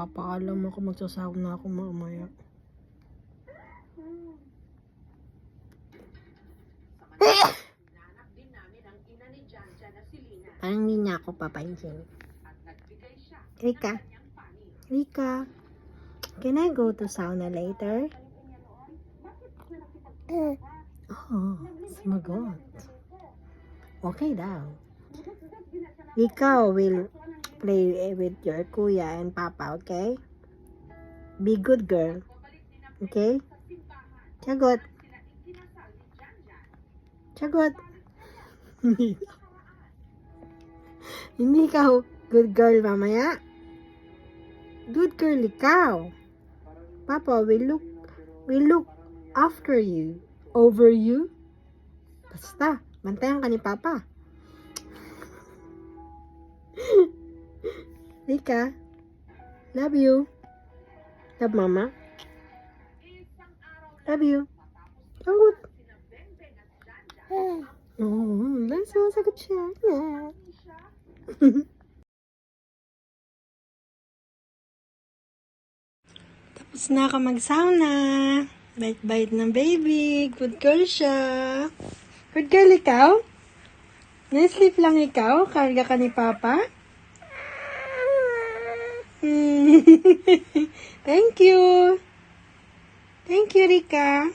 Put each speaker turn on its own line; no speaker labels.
Papaalam ako, magsasahog na ako mamaya. Parang hindi niya ako papansin. Rika. Rika. Can I go to sauna later? Oh, sumagot. Okay daw. Rika will play with your kuya and papa, okay? Be good girl. Okay? Sagot. Sagot. Hindi. Ka good girl mamaya. Good girl ikaw. Papa will look will look after you. Over you. Basta, bantayan ka ni Papa. Rika, love you. Love Mama. Love you. Sagot. Oh, sasagot siya. Tapos na ka mag-sauna. Bite-bite ng baby. Good girl siya. Good girl ikaw? Na-sleep lang ikaw? Karga ka ni Papa? Thank you. Thank you, Rika.